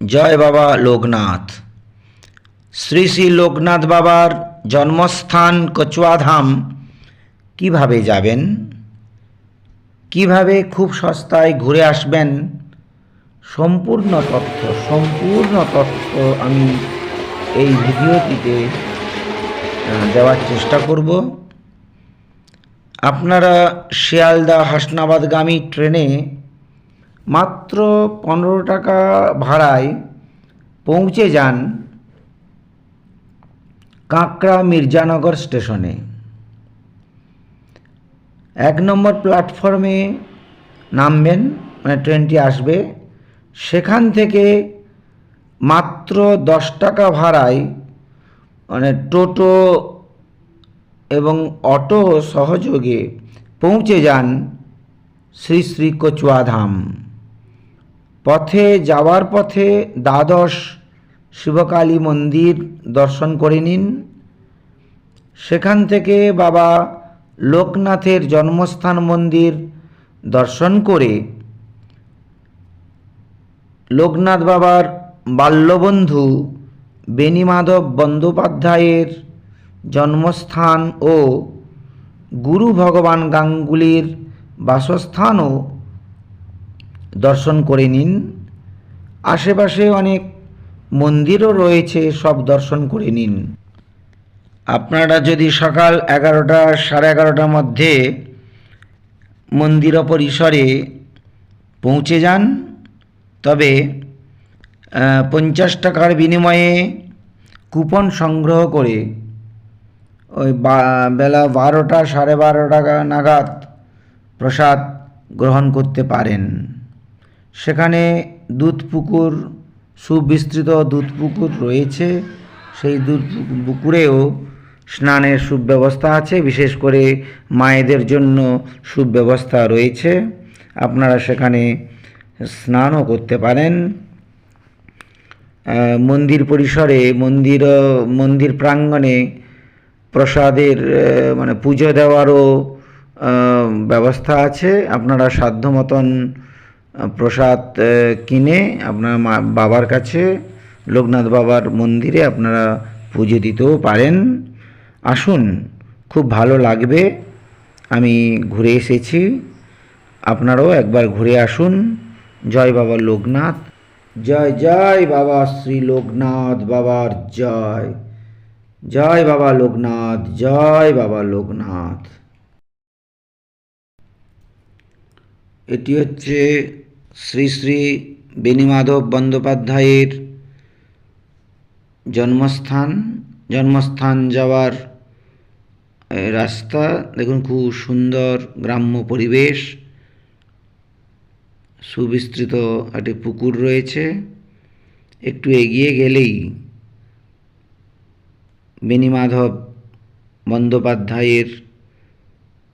জয় বাবা লোকনাথ। শ্রী শ্রী লোকনাথ বাবার জন্মস্থান কচুয়াধাম কীভাবে যাবেন? কীভাবে খুব সস্তায় ঘুরে আসবেন? সম্পূর্ণ তথ্য সম্পূর্ণ তথ্য আমি এই ভিডিওটিতে দেওয়ার চেষ্টা করব। আপনারা শিয়ালদা হাসনাবাদগামী ট্রেনে মাত্র পনেরো টাকা ভাড়ায় পৌঁছে যান কাঁকড়া মির্জানগর স্টেশনে। এক নম্বর প্ল্যাটফর্মে নামবেন মানে ট্রেনটি আসবে। সেখান থেকে মাত্র দশ টাকা ভাড়ায় মানে টোটো এবং অটো সহযোগে পৌঁছে যান শ্রী শ্রী কচুয়াধাম পথে যাওয়ার পথে দ্বাদশ শিবকালী মন্দির দর্শন করে নিন। সেখান থেকে বাবা লোকনাথের জন্মস্থান মন্দির দর্শন করে লোকনাথ বাবার বাল্যবন্ধু বেণীমাধব বন্দ্যোপাধ্যায়ের জন্মস্থান ও গুরু ভগবান গাঙ্গুলির বাসস্থানও দর্শন করে নিন। আশেপাশে অনেক মন্দিরও রয়েছে, সব দর্শন করে নিন। আপনারা যদি সকাল এগারোটা, সাড়ে এগারোটার মধ্যে মন্দির পরিসরে পৌঁছে যান, তবে পঞ্চাশ টাকার বিনিময়ে কুপন সংগ্রহ করে ওই বেলা বারোটা, সাড়ে বারো টাকা নাগাদ প্রসাদ গ্রহণ করতে পারেন। সেখানে দুধ পুকুর, সুবিস্তৃত দুধ পুকুর রয়েছে। সেই দুধ পুকুরেও স্নানের সুব্যবস্থা আছে, বিশেষ করে মায়েদের জন্য সুব্যবস্থা রয়েছে। আপনারা সেখানে স্নানও করতে পারেন। মন্দির পরিসরে, মন্দির মন্দির প্রাঙ্গণে প্রসাদের মানে পুজো দেওয়ারও ব্যবস্থা আছে। আপনারা সাধ্য মতন প্রসাদ কিনে আপনার মা, বাবার কাছে, লোকনাথ বাবার মন্দিরে আপনারা পুজো দিতেও পারেন। আসুন, খুব ভালো লাগবে। আমি ঘুরে এসেছি। আপনারাও একবার ঘুরে আসুন। জয় বাবা লোকনাথ। জয় জয় বাবা শ্রী লোকনাথ বাবার জয়। জয় বাবা লোকনাথ, জয় বাবা লোকনাথ। এটি হচ্ছে শ্রী শ্রী বেণীমাধব বন্দ্যোপাধ্যায়ের জন্মস্থান। জন্মস্থান যাওয়ার রাস্তা। দেখুন, খুব সুন্দর গ্রাম্য পরিবেশ। সুবিস্তৃত একটি পুকুর রয়েছে। একটু এগিয়ে গেলেই বেণীমাধব বন্দ্যোপাধ্যায়ের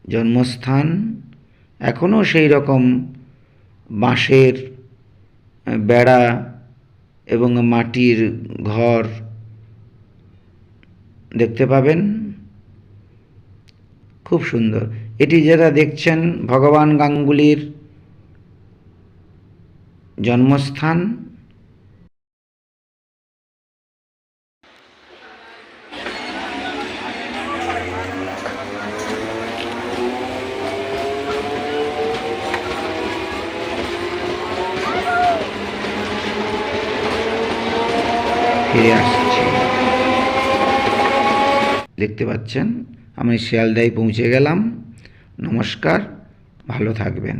জন্মস্থান। এখনও সেই রকম বাঁশের বেড়া এবং মাটির ঘর দেখতে পাবেন। খুব সুন্দর। এটি যারা দেখছেন, ভগবান গাঙ্গুলির জন্মস্থান ফিরে আসছি। দেখতে পাচ্ছেন আমি শিয়ালদায় পৌঁছে গেলাম। নমস্কার ভালো থাকবেন।